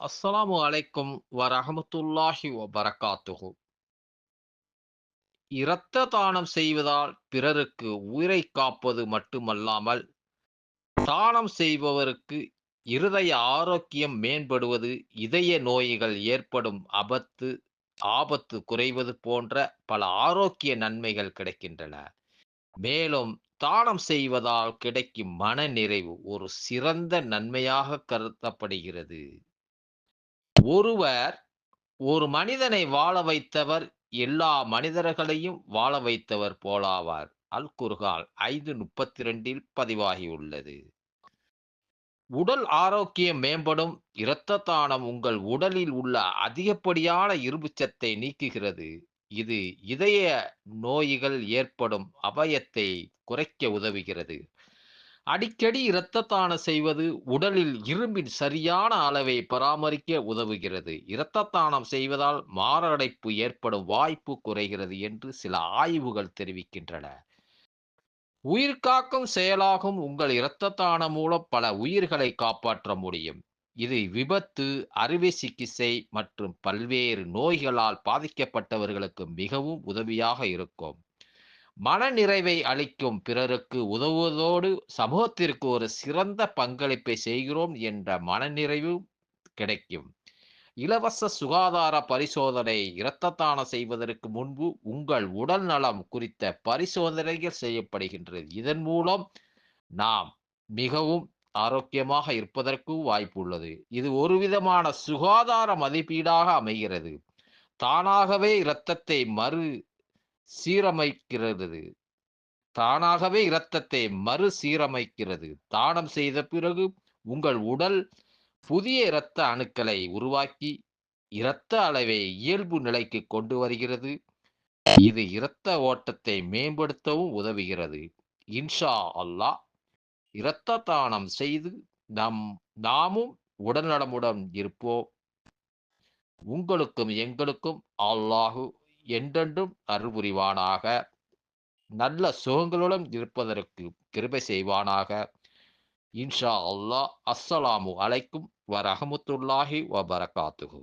அஸ்ஸலாமு அலைக்கும் வரஹமத்துல்லாஹி வபரகாத்துஹு. இரத்த தானம் செய்வதால் பிறருக்கு உயிரை காப்பது மட்டுமல்லாமல் தானம் செய்பவருக்கு இருதய ஆரோக்கியம் மேம்படுவது இதய நோய்கள் ஏற்படும் ஆபத்து ஆபத்து குறைவது போன்ற பல ஆரோக்கிய நன்மைகள் கிடைக்கின்றன. மேலும் தானம் செய்வதால் கிடைக்கும் மன நிறைவு ஒரு சிறந்த நன்மையாக கருதப்படுகிறது. ஒருவர் ஒரு மனிதனை வாழ வைத்தவர் எல்லா மனிதர்களையும் வாழ வைத்தவர் போலாவார். அல் குர்கால் ஐந்து முப்பத்தி ரெண்டில் பதிவாகியுள்ளது. உடல் ஆரோக்கியம் மேம்படும் இரத்த தானம் உங்கள் உடலில் உள்ள அதிகப்படியான இரும்புச்சத்தை நீக்குகிறது. இது இதய நோய்கள் ஏற்படும் அபாயத்தை குறைக்க உதவுகிறது. அடிக்கடி இரத்தத்தான செய்வது உடலில் இரும்பின் சரியான அளவை பராமரிக்க உதவுகிறது. இரத்தத்தானம் செய்வதால் மாரடைப்பு ஏற்படும் வாய்ப்பு குறைகிறது என்று சில ஆய்வுகள் தெரிவிக்கின்றன. உயிர் காக்கும் செயலாகும் உங்கள் இரத்தத்தானம் மூலம் பல உயிர்களை காப்பாற்ற முடியும். இது விபத்து அறுவை சிகிச்சை மற்றும் பல்வேறு நோய்களால் பாதிக்கப்பட்டவர்களுக்கு மிகவும் உதவியாக இருக்கும். மன நிறைவை அளிக்கும் பிறருக்கு உதவுவதோடு சமூகத்திற்கு ஒரு சிறந்த பங்களிப்பை செய்கிறோம் என்ற மனநிறைவு கிடைக்கும். இலவச சுகாதார பரிசோதனை இரத்த தானம் செய்வதற்கு முன்பு உங்கள் உடல் நலம் குறித்த பரிசோதனைகள் செய்யப்படுகின்றது. இதன் மூலம் நாம் மிகவும் ஆரோக்கியமாக இருப்பதற்கு வாய்ப்பு உள்ளது. இது ஒரு விதமான சுகாதார மதிப்பீடாக அமைகிறது. தானாகவே இரத்தத்தை மறு சீரமைக்கிறது தானாகவே இரத்தத்தை மறு சீரமைக்கிறது தானம் செய்த பிறகு உங்கள் உடல் புதிய இரத்த அணுக்களை உருவாக்கி இரத்த அளவை இயல்பு நிலைக்கு கொண்டு வருகிறது. இது இரத்த ஓட்டத்தை மேம்படுத்தவும் உதவுகிறது. இன்ஷா அல்லாஹ் இரத்த தானம் செய்து நம் நாமும் உடல்நலமுடன் இருப்போம். உங்களுக்கும் எங்களுக்கும் அல்லாஹு என்றென்றும் அருள்புரிவானாக. நல்ல சுகங்களுடன் இருப்பதற்கு கிருபை செய்வானாக. இன்ஷா அல்லாஹ் அஸ்ஸலாமு அலைக்கும் வரஹமத்துல்லாஹி வபரகாத்துஹு.